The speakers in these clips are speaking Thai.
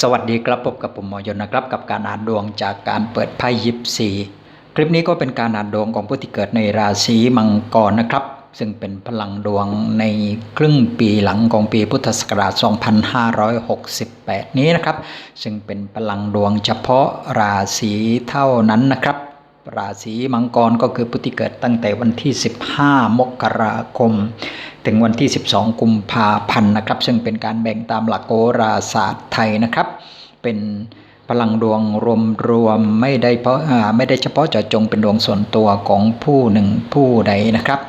สวัสดีครับพบกับผมหมอยนนะครับ กับการอ่านดวงจากการเปิดไพ่ยิปซีคลิปนี้ก็เป็นการอ่านดวงของผู้ที่เกิดในราศีมังกรนะครับ ซึ่งเป็นพลังดวงในครึ่งปีหลังของปีพุทธศักราช 2568 นี้นะครับ ซึ่งเป็นพลังดวงเฉพาะราศีเท่านั้นนะครับ ราศีมังกรก็คือผู้ที่เกิดตั้งแต่วันที่ 15 มกราคม ถึงวันที่ 12 กุมภาพันธ์นะครับ ซึ่งเป็นการแบ่งตามหลักโหราศาสตร์ไทยนะครับ เป็นพลังดวงรวมรวมไม่ได้เพราะไม่ได้เฉพาะเจาะจงเป็นดวงส่วนตัวของผู้หนึ่งผู้ใดนะครับ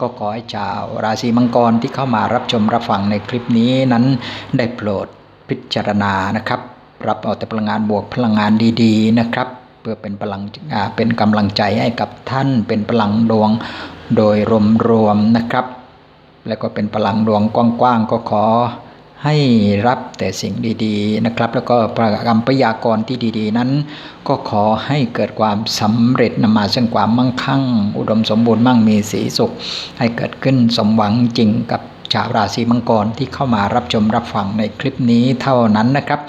ก็ขอให้ชาวราศีมังกรที่เข้ามารับชมรับฟังในคลิปนี้นั้นได้โปรดพิจารณานะครับ รับเอาแต่พลังงานบวกพลังงานดี ๆ นะครับ พื่อเป็นพลังเป็นกำลังใจให้กับท่านเป็นพลังดวงโดยรวมๆนะครับ แล้วก็เป็นพลังดวงกว้างๆก็ขอให้รับแต่สิ่งดีๆนะครับ แล้วก็ประกรรมพยากรที่ดี ๆ นั้น ก็ขอให้เกิดความสำเร็จนำมาซึ่งความมั่งคั่ง อุดมสมบูรณ์มั่งมีสีสุข ให้เกิดขึ้นสมหวังจริงกับชาวราศีมังกรที่เข้ามารับชมรับฟังในคลิปนี้เท่านั้นนะครับ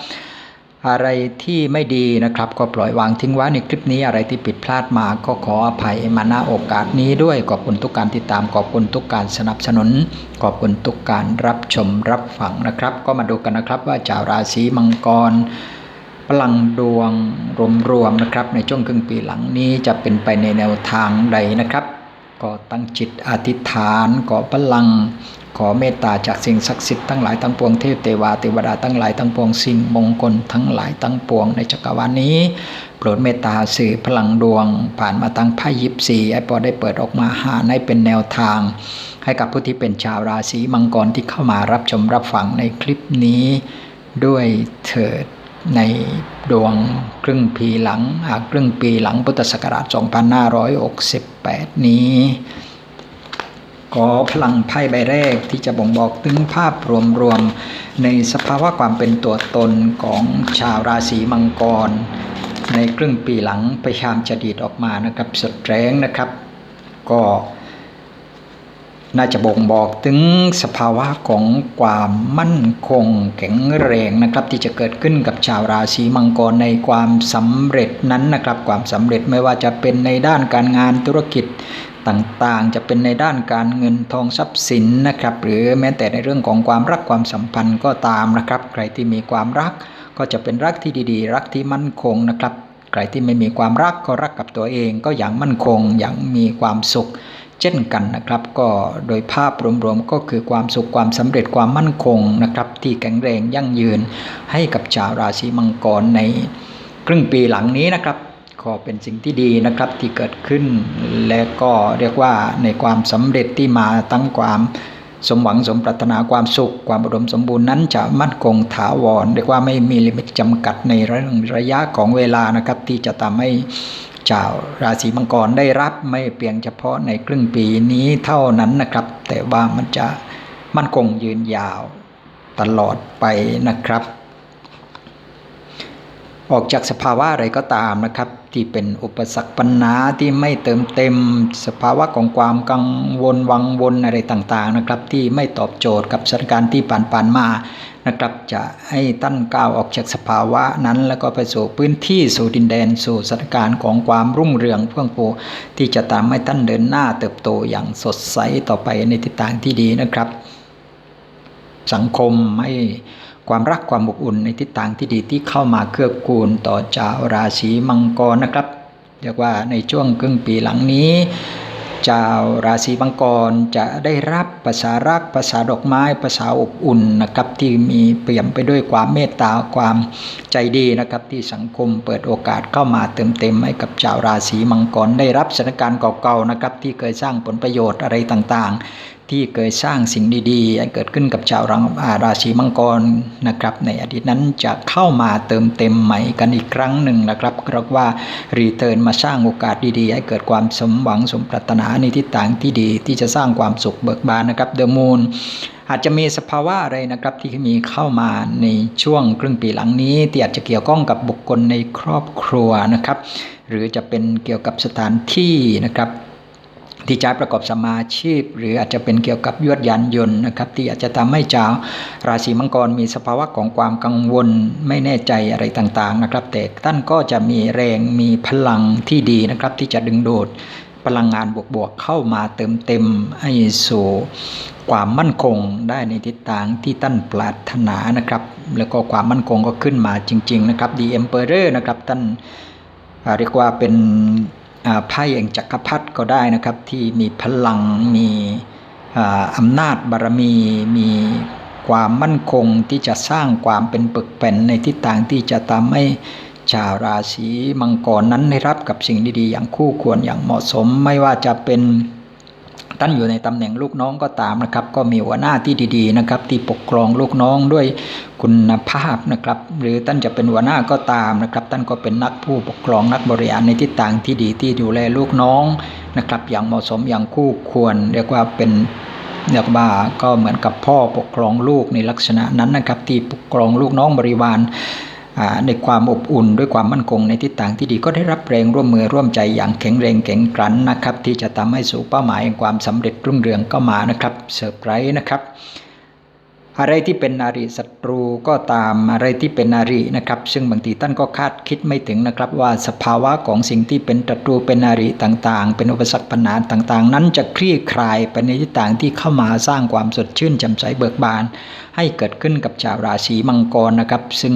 อะไรที่ไม่ดีนะครับ ก็ปล่อยวางทิ้งไว้ในคลิปนี้อะไรที่ผิดพลาดมาก็ขออภัยมาณโอกาสนี้ด้วยขอบคุณทุกการติดตามขอบคุณทุกการสนับสนุน ขอบคุณทุกการรับชมรับฟังนะครับ ก็มาดูกันนะครับว่าชาวราศีมังกรพลังดวงรวมๆนะครับ ในช่วงครึ่งปีหลังนี้จะเป็นไปในแนวทางใดนะครับ ก็ตั้งจิตอธิษฐานขอพลัง ขอเมตตาจากสิ่งศักดิ์สิทธิ์ทั้งหลายทั้งปวงเทพเทวาเทวดาทั้งหลายทั้งปวงสิ่งมงคลทั้งหลายทั้งปวงในจักรวาลนี้ โปรดเมตตาสื่อพลังดวง ผ่านมาทางไพ่ยิปซีไอพอได้เปิดออกมาหาให้เป็นแนวทาง ให้กับผู้ที่เป็นชาวราศีมังกรที่เข้ามารับชมรับฟังในคลิปนี้ด้วยเถิด ในดวงครึ่งปีหลังครึ่งปีหลังพุทธศักราช 2568 นี้ขอพลังไพ่ใบแรกที่จะบ่งบอกถึงภาพรวมๆในสภาวะความเป็นตัวตนของชาวราศีมังกร ในครึ่งปีหลังพยายามจะดีดออกมานะครับ สุดแรงนะครับ ก็ น่าจะบ่งบอกถึงสภาวะของความมั่นคงแข็งแรงนะครับ ที่จะเกิดขึ้นกับชาวราศีมังกรในความสำเร็จนั้นนะครับ ความสำเร็จไม่ว่าจะเป็นในด้านการงานธุรกิจต่างๆ จะเป็นในด้านการเงินทองทรัพย์สินนะครับ หรือแม้แต่ในเรื่องของความรักความสัมพันธ์ก็ตามนะครับ ใครที่มีความรักก็จะเป็นรักที่ดีๆ รักที่มั่นคงนะครับ ใครที่ไม่มีความรักก็รักกับตัวเองก็อย่างมั่นคงอย่างมีความสุข เช่นกันนะครับก็โดยภาพรวมๆก็คือความสุขความสำเร็จความมั่นคงนะครับที่แข็งแรงยั่งยืนให้กับชาวราศีมังกรในครึ่งปีหลังนี้นะครับก็เป็นสิ่งที่ดีนะครับที่เกิดขึ้น และก็เรียกว่าในความสำเร็จที่มาตั้งความสมหวังสมปรารถนาความสุข ความอุดมสมบูรณ์นั้นจะมั่นคงถาวรเรียกว่าไม่มีลิมิตจำกัดในเรื่องระยะของเวลานะครับ ที่จะทำให้ ชาวราศีมังกรได้รับไม่เพียงเฉพาะในครึ่งปีนี้เท่านั้นนะครับ แต่ว่ามันจะมั่นคงยืนยาวตลอดไปนะครับ ออกจากสภาวะอะไรก็ตามนะครับ ที่เป็นอุปสรรคปัญหาที่ไม่เติมเต็ม สภาวะของความกังวลวังวนอะไรต่างๆนะครับ ที่ไม่ตอบโจทย์กับสถานการณ์ที่ผ่านๆมานะครับจะให้ตั้นก้าวออกจากสภาวะนั้น แล้วก็ไปสู่พื้นที่สู่ดินแดน สู่สถานการณ์ของความรุ่งเรืองเพื่องฟูที่จะทำให้ท่านเดินหน้าเติบโตอย่างสดใสต่อไปในทิศทางที่ดีนะครับ สังคมให้ ความรักความอบอุ่นในทิศทางที่ดีที่เข้ามาเกื้อกูลต่อชาวราศีมังกรนะครับ เรียกว่าในช่วงครึ่งปีหลังนี้ชาวราศีมังกรจะได้รับภาษารักภาษาดอกไม้ภาษาอบอุ่นนะครับที่มีเปี่ยมไปด้วยความเมตตาความใจดีนะครับ ที่สังคมเปิดโอกาสเข้ามาเติมเต็มให้กับชาวราศีมังกรได้รับสถานการณ์เก่าๆนะครับที่เคยสร้างผลประโยชน์อะไรต่างๆ ที่เคยสร้างสิ่งดีๆให้เกิดขึ้นกับชาวราศีมังกรนะครับ ในอดีตนั้นจะเข้ามาเติมเต็มใหม่กันอีกครั้งหนึ่งนะครับเรียกว่ารีเทิร์นมาสร้างโอกาสดีๆ ให้เกิดความสมหวังสมปรารถนาในทิศทางที่ดีที่จะสร้างความสุขเบิกบานนะครับเดอะมูนอาจจะมีสภาวะอะไรนะครับที่มีเข้ามาในช่วงครึ่งปีหลังนี้ที่อาจจะเกี่ยวข้องกับบุคคลในครอบครัวนะครับ หรือจะเป็นเกี่ยวกับสถานที่นะครับ ที่ใช้ประกอบสมาชีพ หรืออาจจะเป็นเกี่ยวกับยวดยานยนต์นะครับ ที่อาจจะทำให้ชาวราศีมังกรมีสภาวะของความกังวล ไม่แน่ใจอะไรต่างๆนะครับ แต่ท่านก็จะมีแรงมีพลังที่ดีนะครับ ที่จะดึงดูดพลังงานบวกๆเข้ามาเติมเต็มให้สู่ความมั่นคงได้ในทิศทางที่ท่านปรารถนานะครับ แล้วก็ความมั่นคงก็ขึ้นมาจริง ๆ นะครับดีเอ็มเปอร์นะครับท่านเรียกว่าเป็น ไพ่แห่งจักรพรรดิก็ได้นะครับ ที่มีพลังมีอำนาจบารมีมีความมั่นคงที่จะสร้างความเป็นปึกเป็นในทิศทางที่จะทำให้ชาวราศีมังกรนั้นได้รับกับสิ่งดีๆ อย่างคู่ควรอย่างเหมาะสมไม่ว่าจะเป็น ท่านอยู่ในตำแหน่งลูกน้องก็ตามนะครับ ก็มีหัวหน้าที่ดีๆนะครับ ที่ปกครองลูกน้องด้วยคุณภาพนะครับ หรือท่านจะเป็นหัวหน้าก็ตามนะครับ ท่านก็เป็นนักผู้ปกครองนักบริหารในทิศทางที่ดีที่ดูแลลูกน้องนะครับ อย่างเหมาะสมอย่างคู่ควร เรียกว่าเป็นเรียกว่าก็เหมือนกับพ่อปกครองลูกในลักษณะนั้นนะครับ ที่ปกครองลูกน้องบริวาร ในความอบอุ่นด้วยความมั่นคงในทิศทางที่ดีก็ได้รับแรงร่วมมือร่วมใจอย่างแข็งแรงแข็งกรันนะครับ ที่จะทำให้สู่เป้าหมายแห่งความสำเร็จรุ่งเรืองก็มานะครับเซอร์ไพรส์นะครับอะไรที่เป็นนารีศัตรูก็ตามอะไรที่เป็นนารีนะครับ ซึ่งบางทีท่านก็คาดคิดไม่ถึงนะครับ ว่าสภาวะของสิ่งที่เป็นศัตรูเป็นนารีต่างๆ เป็นอุปสรรคปัญหาต่างๆ นั้นจะคลี่คลายไปในทิศทางที่เข้ามาสร้างความสดชื่นแจ่มใสเบิกบาน ให้เกิดขึ้นกับชาวราศีมังกรนะครับ ซึ่ง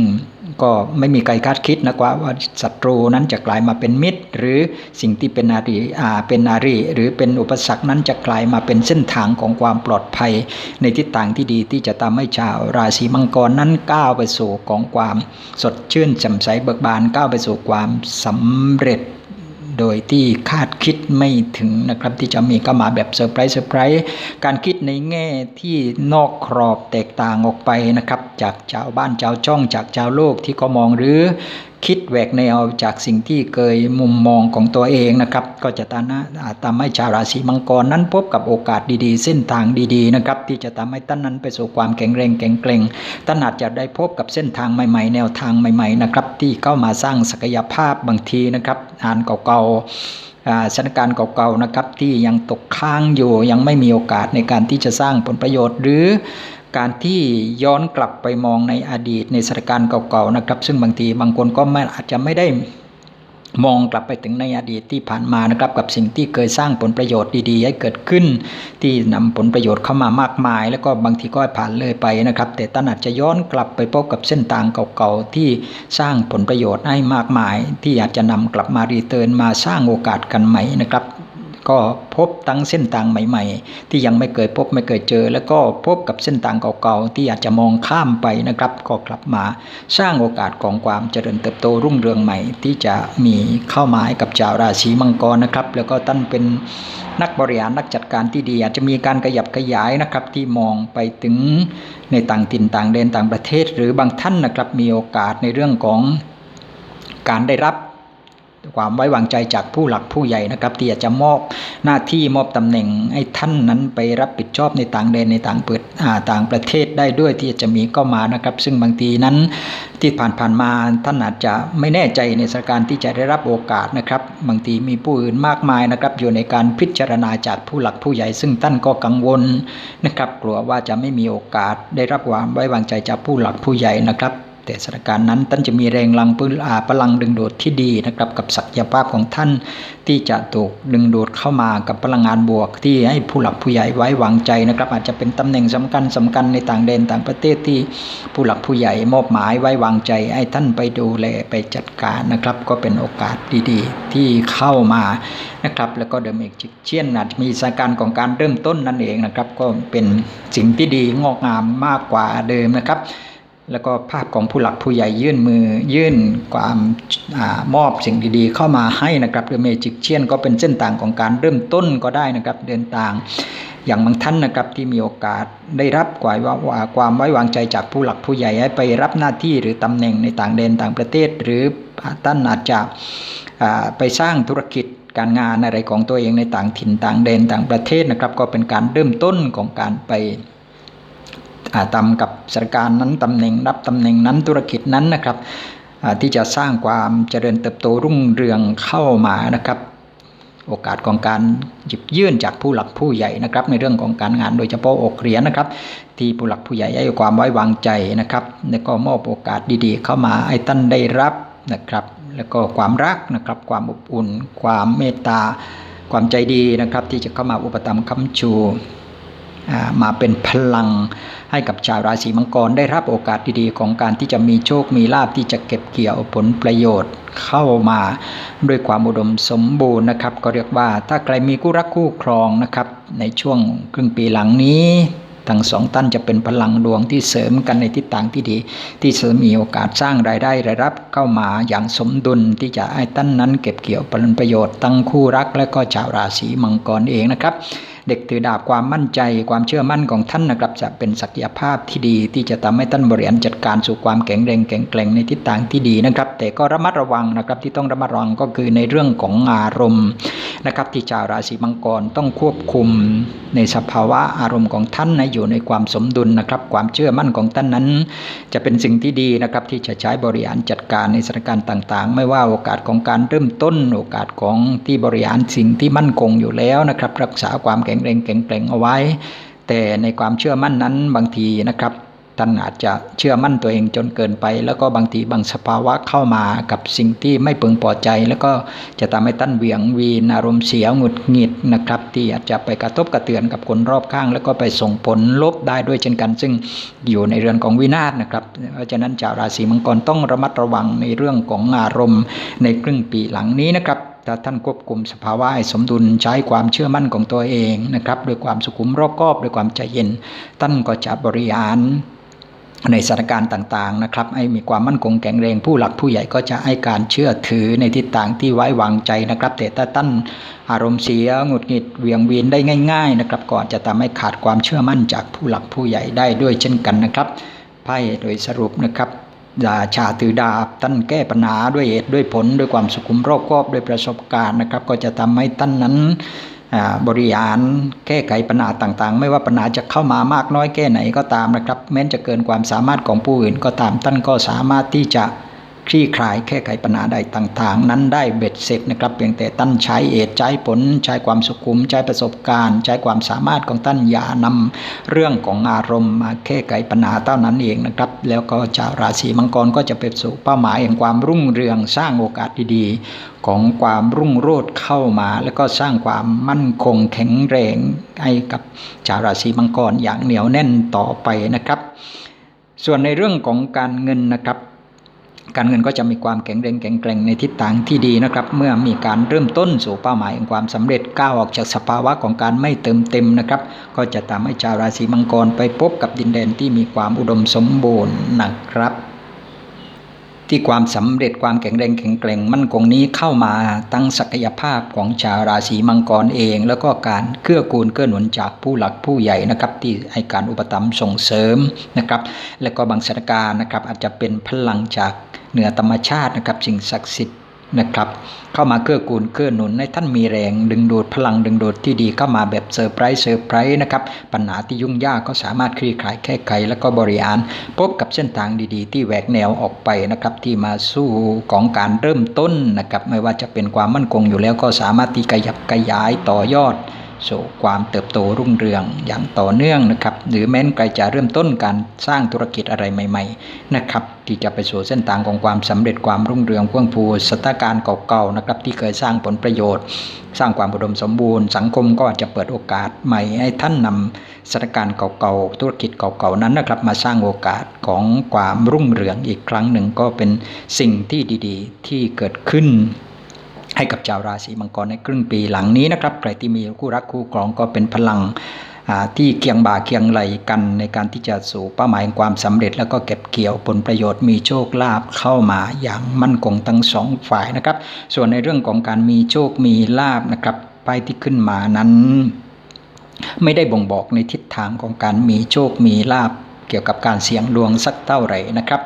ก็ไม่มีใครคาดคิดนะว่าว่าศัตรูนั้นจะกลายมาเป็นมิตร หรือสิ่งที่เป็นนารีอ่าเป็นนารีหรือเป็นอุปสรรคนั้นจะกลายมาเป็นเส้นทางของความปลอดภัย ในทิศทางที่ดีที่จะทำให้ชาวราศีมังกรนั้นก้าวไปสู่ของความสดชื่นแจ่มใสเบิกบานก้าวไปสู่ความสำเร็จ โดยที่คาดคิดไม่ถึงนะครับที่จะมีก็มาแบบเซอร์ไพรส์เซอร์ไพรส์การคิดในแง่ที่นอกกรอบแตกต่างออกไปนะครับ จากชาวบ้านชาวช่องจากชาวโลกที่ก็มองหรือ คิดแหวกแนวจากสิ่งที่เคยมุมมองของตัวเองนะครับ ก็จะทำให้ชาวราศีมังกรนั้นพบกับโอกาสดีๆ เส้นทางดีๆนะครับที่จะทำให้ท่านนั้นไปสู่ความแข็งแรงแข็งแกร่งท่านอาจจะได้พบกับเส้นทางใหม่ ๆ แนวทางใหม่ๆนะครับที่เข้ามาสร้างศักยภาพบางทีนะครับอ่านเก่าๆสถานการณ์เก่าๆนะครับที่ยังตกค้างอยู่ยังไม่มีโอกาสในการที่จะสร้างผลประโยชน์ หรือ การที่ย้อนกลับไปมองในอดีตในสถานการณ์เก่าๆนะครับ ซึ่งบางทีบางคนก็ไม่อาจจะไม่ได้มองกลับไปถึงในอดีตที่ผ่านมานะครับ กับสิ่งที่เคยสร้างผลประโยชน์ดีๆ ให้เกิดขึ้น ที่นำผลประโยชน์เข้ามามากมาย แล้วก็บางทีก็ผ่านเลยไปนะครับ แต่ท่านอาจจะย้อนกลับไปพบกับเส้นทางเก่าๆที่สร้างผลประโยชน์ให้มากมาย ที่อาจจะนำกลับมารีเทิร์นมาสร้างโอกาสกันใหม่นะครับ ก็พบทั้งเส้นทางใหม่ ๆ ที่ยังไม่เคยพบไม่เคยเจอ แล้วก็พบกับเส้นทางเก่าๆที่อาจจะมองข้ามไปนะครับ ก็กลับมาสร้างโอกาสของความเจริญเติบโตรุ่งเรืองใหม่ ที่จะมีเข้ามาให้กับชาวราศีมังกรนะครับ แล้วก็ท่านเป็นนักบริหารนักจัดการที่ดีอาจจะมีการขยับขยายนะครับที่มองไปถึงในต่างถิ่นต่างแดนต่างประเทศ หรือบางท่านนะครับมีโอกาสในเรื่องของการได้รับ ความไว้วางใจจากผู้หลักผู้ใหญ่นะครับ ที่จะมอบหน้าที่มอบตำแหน่งให้ท่านนั้นไปรับผิดชอบในต่างแดนในต่างเปิดต่างประเทศได้ด้วยที่จะมีก็มานะครับ ซึ่งบางทีนั้นที่ผ่านๆมาท่านอาจจะไม่แน่ใจในสถานการณ์ที่จะได้รับโอกาสนะครับ บางทีมีผู้อื่นมากมายนะครับ อยู่ในการพิจารณาจากผู้หลักผู้ใหญ่ ซึ่งท่านก็กังวลนะครับ กลัวว่าจะไม่มีโอกาสได้รับความไว้วางใจจากผู้หลักผู้ใหญ่นะครับ แต่สถานการณ์นั้นท่านจะมีแรงลังปืนอาพลังดึงดูดที่ดีนะครับกับศักยภาพของท่านที่จะถูกดึงดูดเข้ามากับพลังงานบวก ที่ให้ผู้หลักผู้ใหญ่ไว้วางใจนะครับ อาจจะเป็นตำแหน่งสำคัญสำคัญในต่างแดนต่างประเทศที่ผู้หลักผู้ใหญ่มอบหมายไว้วางใจ ให้ท่านไปดูแลไปจัดการนะครับ ก็เป็นโอกาสดีๆ ที่เข้ามานะครับ แล้วก็เดิมเอีกเช่นอาจมีสถานการณ์ของการเริ่มต้นนั่นเองนะครับ ก็เป็นสิ่งที่ดีงอกงามมากกว่าเดิมนะครับ แล้วก็ภาพของผู้หลักผู้ใหญ่ยื่นมือ ยื่นความอมอบสิ่งดีๆ เข้ามาให้นะครับหรือเมจิกเชียนก็เป็นเส้นต่างของการเริ่มต้นก็ได้นะครับ เดินทาง อย่างบางท่านนะครับที่มีโอกาสได้รับกว่าความไว้วางใจจากผู้หลักผู้ใหญ่ให้ไปรับหน้าที่หรือตำแหน่งในต่างแดนต่างประเทศ หรือท่านอาจจะไปสร้างธุรกิจการงานอะไรของตัวเองในต่างถิ่นต่างแดนต่างประเทศนะครับ ก็เป็นการเริ่มต้นของการไป ตามกับสถานการณ์นั้นตำแหน่งรับตำแหน่งนั้นธุรกิจนั้นนะครับที่จะสร้างความเจริญเติบโตรุ่งเรืองเข้ามานะครับ โอกาสของการหยิบยื่นจากผู้หลักผู้ใหญ่นะครับ ในเรื่องของการงานโดยเฉพาะอกเหรียญนะครับ ที่ผู้หลักผู้ใหญ่ให้ความไว้วางใจนะครับแล้วก็มอบโอกาสดีๆ เข้ามาให้ท่านได้รับนะครับ แล้วก็ความรักนะครับ ความอบอุ่น ความเมตตา ความใจดีนะครับ ที่จะเข้ามาอุปถัมภ์ค้ำชู มาเป็นพลังให้กับชาวราศีมังกรได้รับโอกาสดีๆ ของการที่จะมีโชคมีลาภที่จะเก็บเกี่ยวผลประโยชน์เข้ามาด้วยความอุดมสมบูรณ์นะครับ ก็เรียกว่าถ้าใครมีคู่รักคู่ครองนะครับ ในช่วงครึ่งปีหลังนี้ทั้งสองท่านจะเป็นพลังดวงที่เสริมกันในทิศทางที่ดี ที่จะมีโอกาสสร้างรายได้รายรับเข้ามาอย่างสมดุลที่จะให้ท่านนั้นเก็บเกี่ยวผลประโยชน์ทั้งคู่รักและก็ชาวราศีมังกรเองนะครับเด็กถือดาบความมั่นใจ ความเชื่อมั่นของท่านนะครับจะเป็นศักยภาพที่ดีที่จะทำให้ท่านบริหารจัดการสู่ความแข็งแรงแข็งแกร่งในทิศทางที่ดีนะครับ แต่ก็ระมัดระวังนะครับที่ต้องระมัดระวังก็คือในเรื่องของอารมณ์นะครับ ที่ชาวราศีมังกรต้องควบคุมในสภาวะอารมณ์ของท่านนะอยู่ในความสมดุลนะครับ ความเชื่อมั่นของท่านนั้น จะเป็นสิ่งที่ดีนะครับที่จะใช้บริหารจัดการในสถานการณ์ต่างๆ ไม่ว่าโอกาสของการเริ่มต้น โอกาสของที่บริหารสิ่งที่มั่นคงอยู่แล้วนะครับ รักษาความแข็งแรงแข็งแกร่งเอาไว้ แต่ในความเชื่อมั่นนั้นบางทีนะครับท่านอาจจะเชื่อมั่นตัวเองจนเกินไป แล้วก็บางทีบางสภาวะเข้ามากับสิ่งที่ไม่พึงพอใจ แล้วก็จะทำให้ท่านเหวี่ยงวีนอารมณ์เสียหงุดหงิดนะครับ ที่อาจจะไปกระทบกระเทือนกับคนรอบข้าง แล้วก็ไปส่งผลลบได้ด้วยเช่นกัน ซึ่งอยู่ในเรือนของวินาศนะครับเพราะฉะนั้นชาวราศีมังกรต้องระมัดระวังในเรื่องของอารมณ์ในครึ่งปีหลังนี้นะครับ ถ้าท่านควบคุมสภาวะให้สมดุลใช้ความเชื่อมั่นของตัวเองนะครับด้วยความสุขุมรอบคอบด้วยความใจเย็น ท่านก็จะบริหารในสถานการณ์ต่างๆนะครับให้มีความมั่นคงแข็งแรงผู้หลักผู้ใหญ่ก็จะให้การเชื่อถือในทิศทางที่ไว้วางใจนะครับ แต่ถ้าท่านอารมณ์เสียหงุดหงิดเวียงวีนได้ง่าย ๆ นะครับก็อาจจะทำให้ขาดความเชื่อมั่นจากผู้หลักผู้ใหญ่ได้ด้วยเช่นกันนะครับไพ่โดยสรุปนะครับ ดาชาถือดาบท่านแก้ปัญหาด้วยเหตุด้วยผลด้วยความสุขุมรอบคอบด้วยประสบการณ์นะครับ ก็จะทำให้ท่านนั้นบริหารแก้ไขปัญหาต่างๆ ไม่ว่าปัญหาจะเข้ามามากน้อยแค่ไหนก็ตามนะครับ แม้จะเกินความสามารถของผู้อื่นก็ตามท่านก็สามารถที่จะ คลี่คลายแก้ไขปัญหาใดต่างๆ นั้นได้เบ็ดเสร็จนะครับเพียงแต่ท่านใช้เหตุใช้ผล ใช้ความสุขุม ใช้ประสบการณ์ ใช้ความสามารถของท่านอย่านำเรื่องของอารมณ์มาแก้ไขปัญหาเท่านั้นเองนะครับ แล้วก็ชาวราศีมังกรก็จะไปสู่เป้าหมายแห่งความรุ่งเรืองสร้างโอกาสดีๆ ของความรุ่งโรจน์เข้ามา แล้วก็สร้างความมั่นคงแข็งแรงให้กับชาวราศีมังกรอย่างเหนียวแน่นต่อไปนะครับ ส่วนในเรื่องของการเงินนะครับ การเงินก็จะมีความแข็งแรงแข็งแกร่งในทิศทางที่ดีนะครับ เมื่อมีการเริ่มต้นสู่เป้าหมายแห่งความสำเร็จก้าวออกจากสภาวะของการไม่เติมเต็มนะครับ ก็จะทำให้ชาวราศีมังกรไปพบกับดินแดนที่มีความอุดมสมบูรณ์นะครับที่ความสำเร็จความแข็งแรงแข็งแกร่งมั่นคงนี้เข้ามาตั้งศักยภาพของชาวราศีมังกรเอง แล้วก็การเกื้อกูลเกื้อหนุนจากผู้หลักผู้ใหญ่นะครับ ที่ให้การอุปถัมภ์ส่งเสริมนะครับ และก็บางสถานการณ์นะครับ อาจจะเป็นพลังจาก เหนือธรรมชาตินะครับสิ่งศักดิ์สิทธิ์นะครับ เข้ามาเกื้อกูลเกื้อหนุนให้ท่านมีแรง ดึงดูดพลังดึงดูดที่ดีเข้ามาแบบเซอร์ไพรส์เซอร์ไพรส์นะครับ ปัญหาที่ยุ่งยากก็สามารถคลี่คลายแก้ไขแล้วก็บริหาร พบกับเส้นทางดีๆ ที่แหวกแนวออกไปนะครับ ที่มาสู้ของการเริ่มต้นนะครับ ไม่ว่าจะเป็นความมั่นคงอยู่แล้วก็สามารถที่ขยับขยายต่อยอด สู่ความเติบโตรุ่งเรืองอย่างต่อเนื่องนะครับหรือแม้นใครจะเริ่มต้นการสร้างธุรกิจอะไรใหม่ ๆ นะครับที่จะไปสู่เส้นทางของความสำเร็จความรุ่งเรืองเฟื่องฟูสถานการณ์เก่าๆนะครับที่เคยสร้างผลประโยชน์ สร้างความอุดมสมบูรณ์ สังคมก็จะเปิดโอกาสใหม่ให้ท่านนำสถานการณ์เก่าๆธุรกิจเก่าๆนั้นนะครับมาสร้างโอกาสของความรุ่งเรืองอีกครั้งหนึ่งก็เป็นสิ่งที่ดีๆ ที่เกิดขึ้น ให้กับชาวราศีมังกรในครึ่งปีหลังนี้นะครับใครที่มีคู่รักคู่ครองก็เป็นพลังที่เคียงบ่าเคียงไหลกันในการที่จะสู่เป้าหมายความสำเร็จ แล้วก็เก็บเกี่ยวผลประโยชน์มีโชคลาภเข้ามาอย่างมั่นคงทั้งสองฝ่ายนะครับ ส่วนในเรื่องของการมีโชคมีลาภนะครับไพ่ที่ขึ้นมานั้น ไม่ได้บ่งบอกในทิศทางของการมีโชคมีลาภเกี่ยวกับการเสี่ยงดวงสักเท่าไหร่นะครับ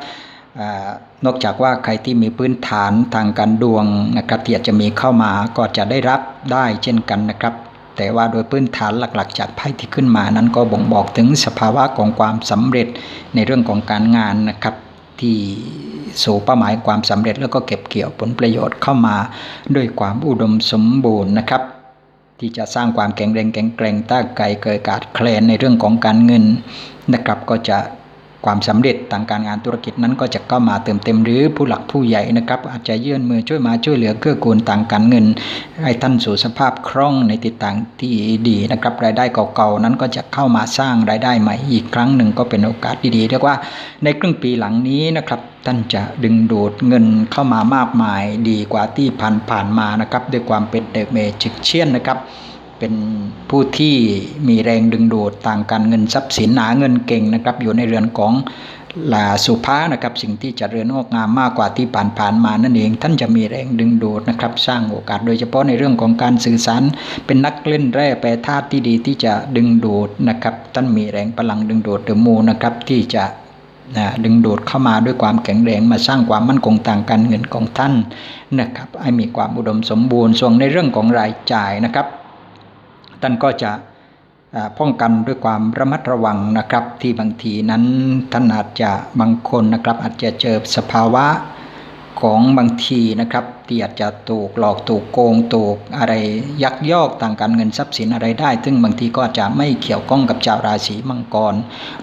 นอกจากว่าใครที่มีพื้นฐานทางการดวงนะครับที่อาจจะมีเข้ามาก็จะได้รับได้เช่นกันนะครับ แต่ว่าโดยพื้นฐานหลักๆ จากไพ่ที่ขึ้นมานั้นก็บ่งบอกถึงสภาวะของความสำเร็จในเรื่องของการงานนะครับที่สู่เป้าหมายความสำเร็จแล้วก็เก็บเกี่ยวผลประโยชน์เข้ามาด้วยความอุดมสมบูรณ์นะครับ ที่จะสร้างความแข็งแรงแข็งแกร่งต้าไกลเกิดการแคลนในเรื่องของการเงินนะครับก็จะ ความสำเร็จทางการงานธุรกิจนั้นก็จะเข้ามาเติมเต็มหรือผู้หลักผู้ใหญ่นะครับอาจจะยื่นมือช่วยมาช่วยเหลือเกื้อกูลต่างการเงินให้ท่านสู่สภาพคล่องในติดต่างที่ดีนะครับรายได้เก่าๆนั้นก็จะเข้ามาสร้างรายได้ใหม่อีกครั้งหนึ่งก็เป็นโอกาสดีๆเรียกว่าในครึ่งปีหลังนี้นะครับท่านจะดึงดูดเงินเข้ามามากมายดีกว่าที่ผ่านๆมานะครับด้วยความเป็นเดเมจิกเชียนนะครับ เป็นผู้ที่มีแรงดึงดูดต่างการเงินทรัพย์สินหนาเงินเก่งนะครับ อยู่ในเรือนของลาสุภานะครับ สิ่งที่จะเรือนงอกงามมากกว่าที่ผ่านผ่านมานั่นเอง ท่านจะมีแรงดึงดูดนะครับ สร้างโอกาสโดยเฉพาะในเรื่องของการสื่อสารเป็นนักเล่นแร่แปรธาตุที่ดีที่จะดึงดูดนะครับ ท่านมีแรงพลังดึงดูดเดมูนะครับที่จะดึงดูดเข้ามาด้วยความแข็งแรงมาสร้างความมั่นคงต่างการเงินของท่านนะครับให้มีความอุดมสมบูรณ์ส่วนในเรื่องของรายจ่ายนะครับ ท่านก็จะป้องกันด้วยความระมัดระวังนะครับ ที่บางทีนั้นท่านอาจจะบางคนนะครับ อาจจะเจอสภาวะของบางทีนะครับที่อาจจะถูกหลอกถูกโกงถูกอะไรยักยอกต่างการเงินทรัพย์สินอะไรได้ ซึ่งบางทีก็อาจจะไม่เกี่ยวข้องกับชาวราศีมังกร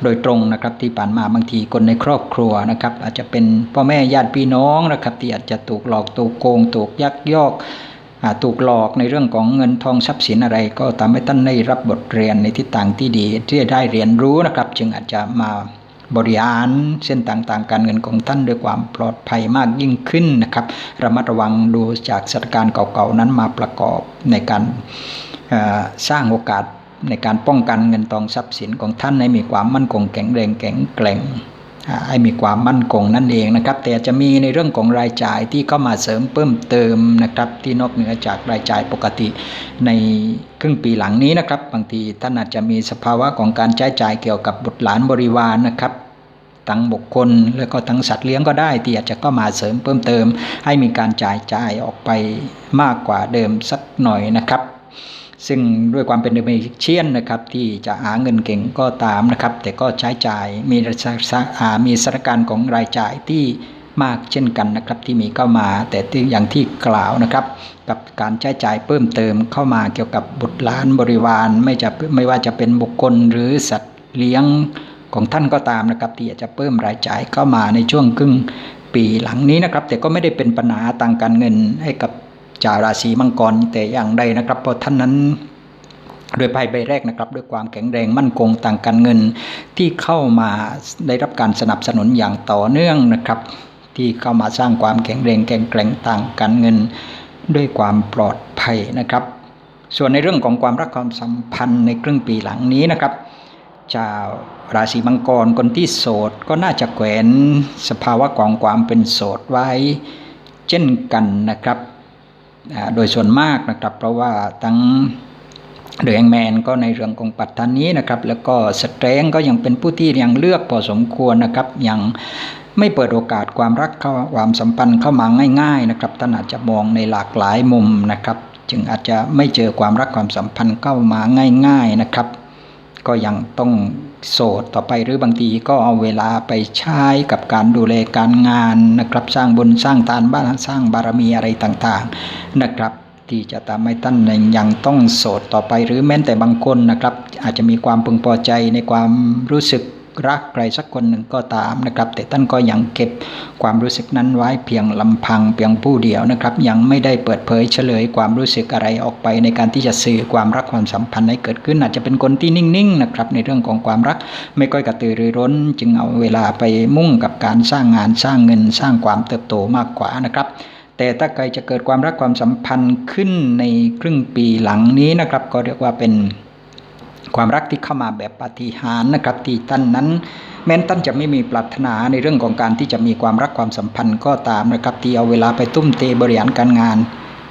โดยตรงนะครับที่ผ่านมาบางทีคนในครอบครัวนะครับอาจจะเป็นพ่อแม่ญาติพี่น้องนะครับที่อาจจะถูกหลอกถูกโกงถูกยักยอก ถูกหลอกในเรื่องของเงินทองทรัพย์สินอะไร ก็ทำให้ท่านได้รับบทเรียนในทิศทางที่ดี ที่ได้เรียนรู้นะครับ จึงอาจจะมาบริหารเส้นต่างๆ การเงินของท่านด้วยความปลอดภัยมากยิ่งขึ้นนะครับระมัดระวังดูจากสถานการณ์เก่าๆนั้นมาประกอบในการสร้างโอกาสในการป้องกันเงินทองทรัพย์สินของท่านให้มีความมั่นคงแข็งแรงแข็งแกร่ง ให้มีความมั่นคงนั่นเองนะครับ แต่จะมีในเรื่องของรายจ่ายที่เข้ามาเสริมเพิ่มเติมนะครับ ที่นอกเหนือจากรายจ่ายปกติในครึ่งปีหลังนี้นะครับ บางทีท่านอาจจะมีสภาวะของการใช้จ่ายเกี่ยวกับบุตรหลานบริวารนนะครับทั้งบุคคลแล้วก็ทั้งสัตว์เลี้ยงก็ได้ที่อาจจะก็มาเสริมเพิ่มเติม ให้มีการจ่ายจ่ายออกไปมากกว่าเดิมสักหน่อยนะครับ ซึ่งด้วยความเป็นเดเมเชียนนะครับที่จะหาเงินเก่งก็ตามนะครับ แต่ก็ใช้จ่ายมีมีสถานการณ์ของรายจ่ายที่มากเช่นกันนะครับที่มีเข้ามาแต่ที่อย่างที่กล่าวนะครับ กับการใช้จ่ายเพิ่มเติมเข้ามาเกี่ยวกับบุตรหลานบริวารไม่จะไม่ว่าจะเป็นบุคคลหรือสัตว์เลี้ยงของท่านก็ตามนะครับ ที่จะเพิ่มรายจ่ายเข้ามาในช่วงครึ่งปีหลังนี้นะครับ แต่ก็ไม่ได้เป็นปัญหาทางการเงินให้กับ จาราศีมังกรแต่อย่างใดนะครับ เพราะท่านนั้นโดยไพ่ใบแรกนะครับด้วยความแข็งแรงมั่นคงต่างการเงิน ที่เข้ามาได้รับการสนับสนุนอย่างต่อเนื่องนะครับ ที่เข้ามาสร้างความแข็งแรงแข็งแกร่งต่างการเงิน ด้วยความปลอดภัยนะครับ ส่วนในเรื่องของความรักความสัมพันธ์ในครึ่งปีหลังนี้นะครับชาวราศีมังกรคนที่โสดก็น่าจะแขวนสภาวะของความเป็นโสดไว้ เช่นกันนะครับ โดยส่วนมากนะครับ เพราะว่าทั้งเดแองแมนก็ในเรื่องของปัตตานี้นะครับ แล้วก็สเตรงก็ยังเป็นผู้ที่ยังเลือกพอสมควรนะครับยังไม่เปิดโอกาสความรักความสัมพันธ์เข้ามาง่าย ๆ นะครับท่านอาจจะมองในหลากหลายมุมนะครับ จึงอาจจะไม่เจอความรักความสัมพันธ์เข้ามาง่าย ๆนะครับ ก็ยังต้อง โสดต่อไปหรือบางทีก็เอาเวลาไปใช้กับการดูแลการงานนะครับสร้างบุญสร้างทานบ้านสร้างบารมีอะไรต่างๆนะครับ ที่จะทำให้ท่านยังต้องโสดต่อไปหรือแม้แต่บางคนนะครับ อาจจะมีความพึงพอใจในความรู้สึก รักใครสักคนหนึ่งก็ตามนะครับ แต่ท่านก็ยังเก็บความรู้สึกนั้นไว้เพียงลำพังเพียงผู้เดียวนะครับ ยังไม่ได้เปิดเผยเฉลยความรู้สึกอะไรออกไป ในการที่จะสื่อความรักความสัมพันธ์ให้เกิดขึ้น อาจจะเป็นคนที่นิ่งๆนะครับในเรื่องของความรักไม่ค่อยกระตือรือร้น จึงเอาเวลาไปมุ่งกับการสร้างงานสร้างเงินสร้างความเติบโตมากกว่านะครับแต่ถ้าใครจะเกิดความรักความสัมพันธ์ขึ้นในครึ่งปีหลังนี้นะครับ ก็เรียกว่าเป็น ความรักที่เข้ามาแบบปฏิหารนะครับที่ท่านนั้น แม้นท่านจะไม่มีปรารถนาในเรื่องของการที่จะมีความรักความสัมพันธ์ก็ตามนะครับที่เอาเวลาไปตุ้มเตบริหารการงาน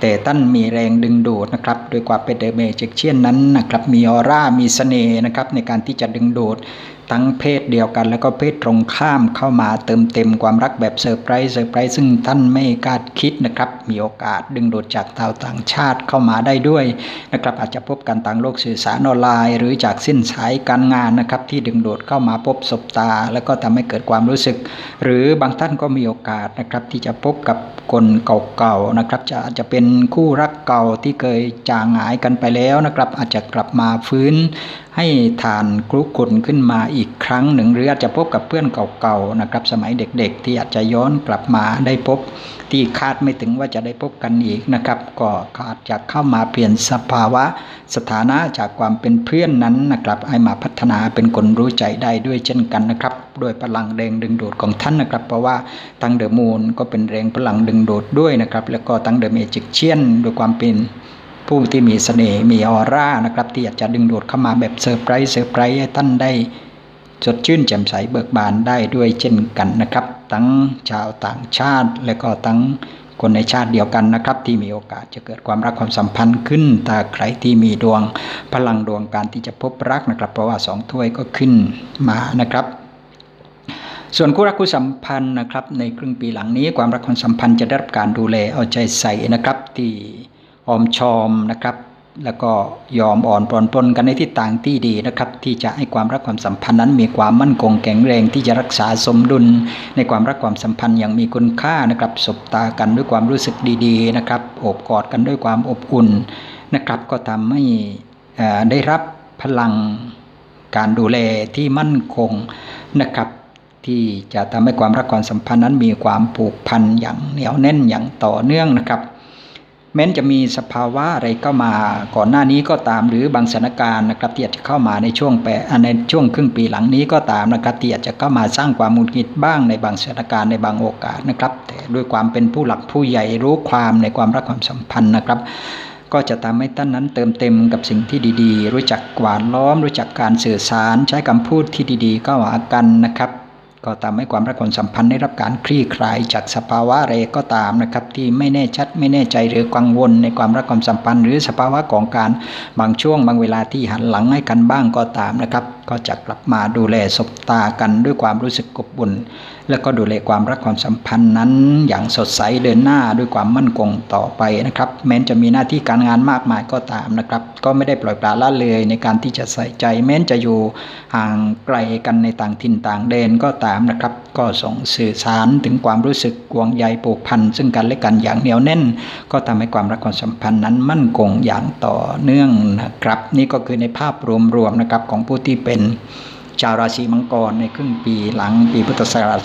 แต่ท่านมีแรงดึงดูดนะครับโดยความเป็นเดเมจิกเชียนนั้นนะครับมีออร่ามีสเสน่ห์นะครับในการที่จะดึงดูด ทั้งเพศเดียวกันแล้วก็เพศตรงข้ามเข้ามาเติมเต็มความรักแบบเซอร์ไพรส์เซอร์ไพรส์ซึ่งท่านไม่คาดคิดนะครับ มีโอกาสดึงดูดจากชาวต่างชาติเข้ามาได้ด้วยนะครับอาจจะพบกันทางโลกสื่อสารออนไลน์ หรือจากสิ้นสายการงานนะครับที่ดึงดูดเข้ามาพบศบตา แล้วก็ทำให้เกิดความรู้สึก หรือบางท่านก็มีโอกาสนะครับที่จะพบกับคนเก่าๆนะครับจะอาจจะเป็นคู่รักเก่าที่เคยจางหายกันไปแล้วนะครับอาจจะกลับมาฟื้น ให้ทานกรุกุลขึ้นมาอีกครั้งหนึ่ง หรืออาจจะพบกับเพื่อนเก่าๆนะครับ สมัยเด็กๆ ที่อาจจะย้อนกลับมาได้พบที่คาดไม่ถึงว่าจะได้พบกันอีกนะครับ ก็อาจจะเข้ามาเปลี่ยนสภาวะสถานะจากความเป็นเพื่อนนั้นนะครับให้มาพัฒนาเป็นคนรู้ใจได้ด้วยเช่นกันนะครับด้วยพลังแรงดึงดูดของท่านนะครับ เพราะว่าทั้งเดอะมูนก็เป็นแรงพลังดึงดูดด้วยนะครับ แล้วก็ทั้งเดอะเมจิกเชียนด้วยความเป็น ผู้ที่มีเสน่ห์มีออร่านะครับที่อยากจะดึงดูดเข้ามาแบบเซอร์ไพรส์เซอร์ไพรส์ให้ท่านได้สดชื่นแจ่มใสเบิกบานได้ด้วยเช่นกันนะครับ ทั้งชาวต่างชาติ และก็ทั้งคนในชาติเดียวกันนะครับ ที่มีโอกาสจะเกิดความรักความสัมพันธ์ขึ้นถ้าใครที่มีดวงพลังดวงการที่จะพบรักนะครับ เพราะว่าสองถ้วยก็ขึ้นมานะครับส่วนคู่รักคู่สัมพันธ์นะครับในครึ่งปีหลังนี้ความรักความสัมพันธ์จะได้รับการดูแลเอาใจใส่นะครับที่ ออมชอมนะครับ แล้วก็ยอมอ่อนปลนปนกันในทิศทางที่ดีนะครับ ที่จะให้ความรักความสัมพันธ์นั้น มีความมั่นคงแข็งแรงที่จะรักษาสมดุล ในความรักความสัมพันธ์อย่างมีคุณค่านะครับสบตากันด้วยความรู้สึกดีๆนะครับโอบกอดกันด้วยความอบอุ่นนะครับ ก็ทำให้ได้รับพลังการดูแลที่มั่นคงนะครับที่จะทำให้ความรักความสัมพันธ์นั้นมีความผูกพันอย่างเหนียวแน่นอย่างต่อเนื่องนะครับ แม้นจะมีสภาวะอะไรเข้ามาก่อนหน้านี้ก็ตามหรือบางสถานการณ์นะครับที่อาจจะเข้ามาในช่วงแปในช่วงครึ่งปีหลังนี้ก็ตามนะครับที่อาจจะเข้ามาสร้างความมุดหงิดบ้างในบางสถานการณ์ในบางโอกาสนะครับ แต่ด้วยความเป็นผู้หลักผู้ใหญ่รู้ความในความรักความสัมพันธ์นะครับก็จะทำให้ท่านนั้นเติมเต็มกับสิ่งที่ดีๆ รู้จักกวาดล้อม รู้จักการสื่อสาร ใช้คำพูดที่ดีๆเข้าหากันนะครับ ก็ทำให้ความรักความสัมพันธ์ได้รับการคลี่คลายจากสภาวะอะไรก็ตามนะครับที่ไม่แน่ชัดไม่แน่ใจหรือกังวลในความรักความสัมพันธ์ หรือสภาวะของการบางช่วงบางเวลาที่หันหลังให้กันบ้างก็ตามนะครับ ก็จะกลับมาดูแลสบตากันด้วยความรู้สึกกบุญ แล้วก็ดูแลความรักความสัมพันธ์นั้น อย่างสดใสเดินหน้าด้วยความมั่นคงต่อไปนะครับ แม้นจะมีหน้าที่การงานมากมายก็ตามนะครับ ก็ไม่ได้ปล่อยปละละเลยในการที่จะใส่ใจ แม้นจะอยู่ห่างไกลกันในต่างถิ่นต่างแดนก็ตามนะครับ ก็ส่งสื่อสารถึงความรู้สึกห่วงใยผูกพันซึ่งกันและกันอย่างเหนียวแน่น ก็ทำให้ความรักความสัมพันธ์นั้นมั่นคงอย่างต่อเนื่องนะครับ นี่ก็คือในภาพรวมๆนะครับของผู้ที่เป็น ชาวราศีมังกรในครึ่งปีหลังปีพุทธศักราช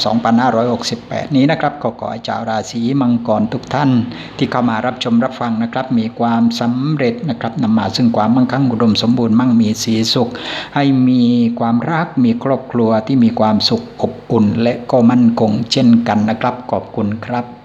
2568 นี้นะครับก็ขอให้ชาวราศีมังกรทุกท่านที่เข้ามารับชมรับฟังนะครับ มีความสำเร็จนะครับนำมาซึ่งความมั่งคั่งอุดมสมบูรณ์มั่งมีสีสุข ให้มีความรักมีครอบครัวที่มีความสุขอบอุ่น และก็มั่นคงเช่นกันนะครับ ขอบคุณครับ